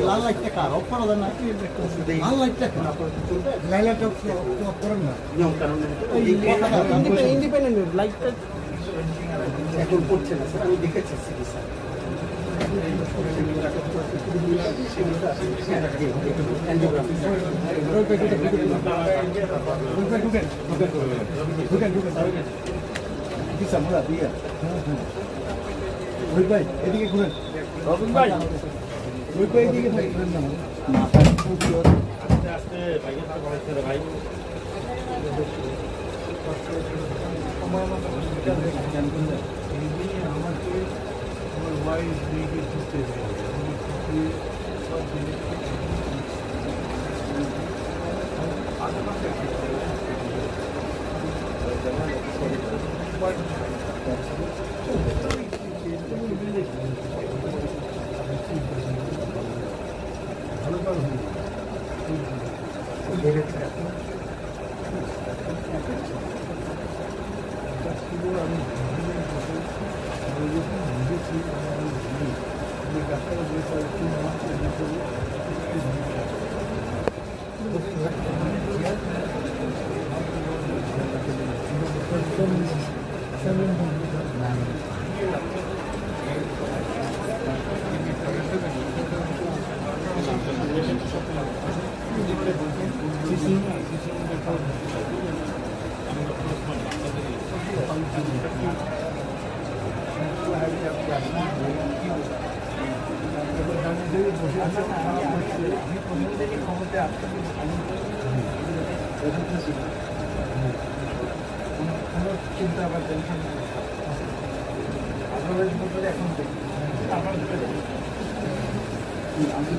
লাল লাইটটা কার অফ করা যায় না লাল লাইটটা লাল লাইটটা অফ করেন না ইন্ডিপেন্ডেন্ট লাইটটা এখন করছে না স্যার আমি দেখেছি সিটি স্যার ভাই, এদিকে ঘুরেন। রবিন ভাই ওই ভাই, এদিকে ভাই ঘুরেন। না আস্তে আস্তে হবে ভাই আমাকে আমার ওয়াইফ দিকে ঘুরতে যায় সব জিনিস আমি বুঝেছি আমি বুঝি যে গাছটা যে কয়েকটি বসে আছে আমি প্রথম থেকে ক্ষমতায় আসতে কোনো চিন্তা বা টেনশন আদারওয়াইজ বলতে এখন আমার আমি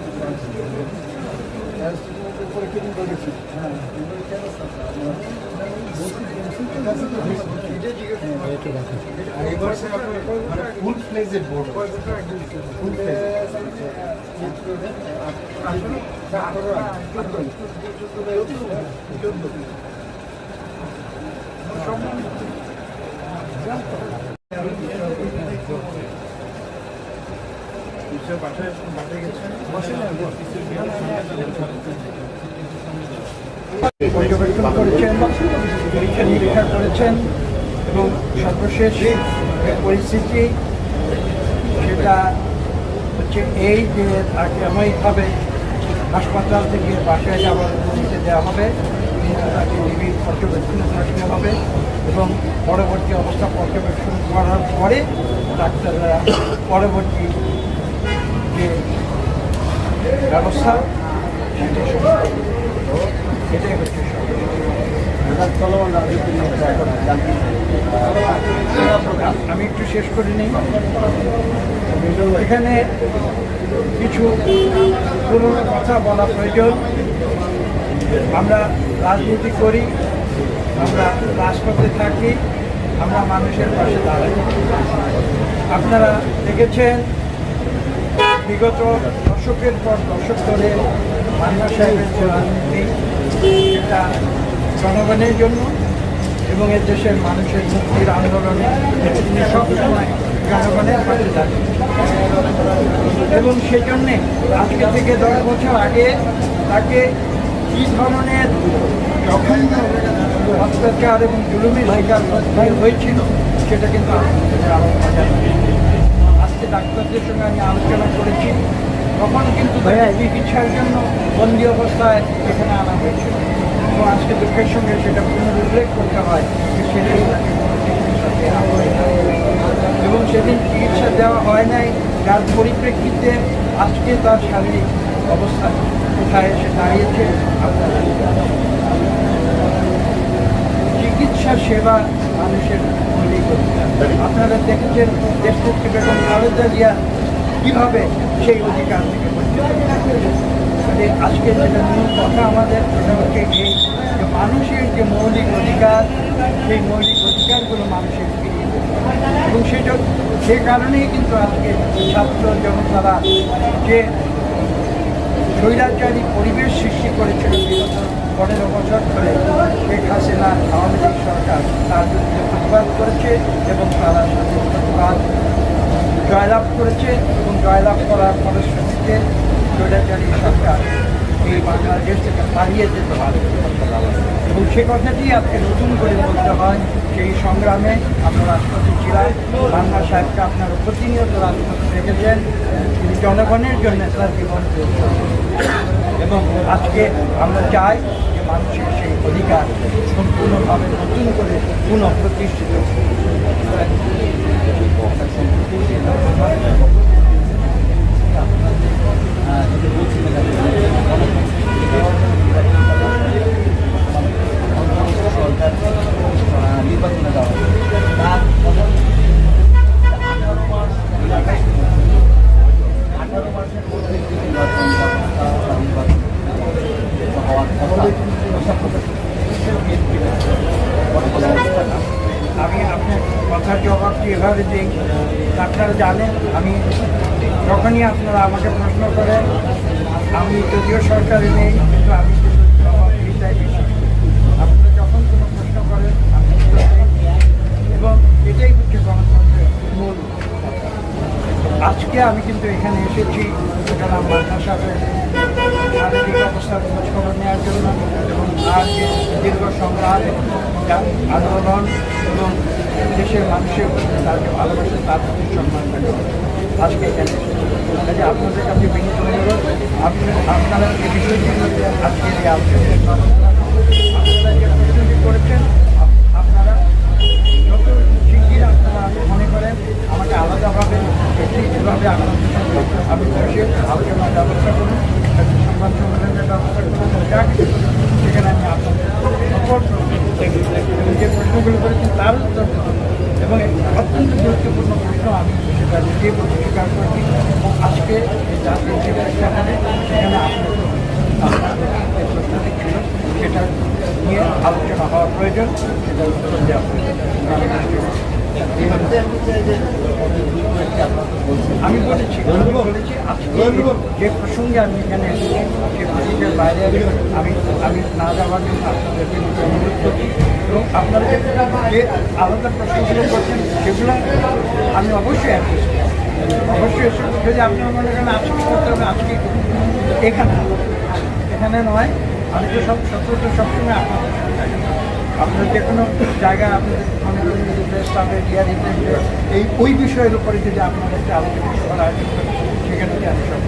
উপরে কিনে করেছি এবার স্যার আপনার ফুল ফ্লেজের বোর্ড ফুল ফ্লেজ পর্যবেক্ষণ করেছেন, পরীক্ষা নিরীক্ষা করেছেন, এবং সর্বশেষ পরিস্থিতি, সেটা হচ্ছে এই যে সাময়িকভাবে হাসপাতাল থেকে বাসায় যাওয়ার অনুমতি দেওয়া হবে তাকে নিবিড় পর্যবেক্ষণ করানো হবে, এবং পরবর্তী অবস্থা পর্যবেক্ষণ করার পরে ডাক্তাররা পরবর্তী যে ব্যবস্থা, সেটি। এটাই হচ্ছে আমি একটু শেষ করে নিই। এখানে কিছু পুরনো কথা বলা প্রয়োজন। আমরা রাজনীতি করি, আমরা রাজপথে থাকি, আমরা মানুষের পাশে দাঁড়াই। আপনারা দেখেছেন, বিগত দশকের পর দশক ধরে মান্না সাহেবের রাজনীতি এটা জনগণের জন্য এবং এ দেশের মানুষের মুক্তির আন্দোলনে তিনি সবসময় জনগণের পাশে দাঁড়িয়ে এবং সেই জন্যে আজকে থেকে দশ বছর আগে তাকে কী ধরনের জঘন্য অত্যাচার এবং জুলুমের শিকার করতে হয়েছিল সেটা কিন্তু আজকে ডাক্তারদের সঙ্গে আমি আলোচনা করেছি। তখন কিন্তু ভাইয়া চিকিৎসার জন্য বন্দি অবস্থায় এখানে আনা হয়েছিল এবং আজকে দুঃখের সঙ্গে সেটা পুনরুল্লেখ করতে হয় সেদিন। এবং সেদিন চিকিৎসা দেওয়া হয় নাই যার পরিপ্রেক্ষিতে আজকে তার শারীরিক অবস্থা কোথায় এসে দাঁড়িয়েছে চিকিৎসা সেবা মানুষের মৌলিক অধিকার আপনারা দেখেছেন দেশনেত্রী বেগম খালেদা জিয়া কীভাবে সেই অধিকার থেকে মানে আজকে যেটা মূল কথা আমাদের হচ্ছে এই যে মানুষের যে মৌলিক অধিকার, সেই মৌলিক অধিকারগুলো মানুষের এবং সেটা সে কারণেই কিন্তু আজকে ছাত্র জনতারা যে স্বৈরাচারী পরিবেশ সৃষ্টি করেছিল বিগত পনেরো বছর ধরে, শেখ হাসিনা আওয়ামী লীগ সরকার তার বিরুদ্ধে প্রতিবাদ করেছে এবং তারা সাথে জয়লাভ করেছে এবং জয়লাভ করার ফলশ্রুতিতে স্বৈরাচারী সরকার এই বাংলাদেশ থেকে পালিয়ে যেতে পারে। এবং সে কথাটি আজকে নতুন করে বলতে হয়, সেই সংগ্রামে আমরা রাষ্ট্রপতি ছিলাম বাংলা সাহেবকে আপনারা প্রতিনিয়ত রাজপথে রেখেছেন তিনি জনগণের জন্য তার জীবন এবং আজকে আমরা চাই যে মানুষের সেই অধিকার সম্পূর্ণভাবে নতুন করে পুনঃপ্রতিষ্ঠিত Gracias. এভাবে দিই আপনারা জানেন, আমি যখনই আপনারা আমাকে প্রশ্ন করেন, আমি যদিও সরকারে নেই, কিন্তু আমি আপনারা যখন কোনো প্রশ্ন করেন, আমি এবং এটাই হচ্ছে গণতন্ত্রের মূল আজকে আমি কিন্তু এখানে এসেছি মান্না সাহেবের শারীরিক অবস্থার খোঁজ খবর নেওয়ার জন্য। তার দীর্ঘ সংগ্রাম আন্দোলন এবং দেশের মানুষের যে ভালোবাসা, তার প্রতি সম্মান থাকে আজকে এখানে কাজে আপনাদের কাছে বিনীত অনুরোধ, আপনি আপনারা এই বিষয়গুলো আজকে দিয়ে আলোচনায় আপনারা করেছেন আপ- আপনারা যত শিগগির আপনারা মনে করেন আমাকে আলাদাভাবে ব্যক্তিগতভাবে আপনাদের সঙ্গে আমি বসে আলোচনার ব্যবস্থা করুন একটা সংবাদ সম্মেলনের ব্যবস্থা করুন যা কিছু করুন, সেখানে আমি আপনাদের সকল প্রশ্ন এবং যে প্রশ্নগুলো করেছেন তার উত্তর দেব। এবং একটি অত্যন্ত গুরুত্বপূর্ণ প্রশ্ন আমি বলতে স্বীকার করছি এবং আজকে জাতীয় যে সেখানে যে প্রশ্নটি ছিল, সেটা নিয়ে আলোচনা হওয়া প্রয়োজন, সেটা উত্তর দেওয়া আমি বলেছি বলেছি, আজকে যে প্রসঙ্গে আমি এখানে এসেছি, সে প্রসঙ্গের বাইরে আমি আমি না যাওয়ার জন্য আপনাদেরকে অনুরোধ করছি। এবং আপনারা যে যে আলাদা প্রশ্নগুলো করছেন, সেগুলো আমি অবশ্যই অ্যাড্রেস অবশ্যই যদি আপনারা মনে করেন আজকে করতে হবে, আজকে। এখানে। এখানে নয়, আমি তো সব সত্য সবসময় আপনাদের আপনার যে কোনো জায়গায় আপনাদের মনে করেন ক্লাবে ডিয়ারিতে এই, ওই বিষয়ের উপরে যদি আপনাদের একটা আলোচনা সভার আয়োজন করেন সেখানে আমি সব.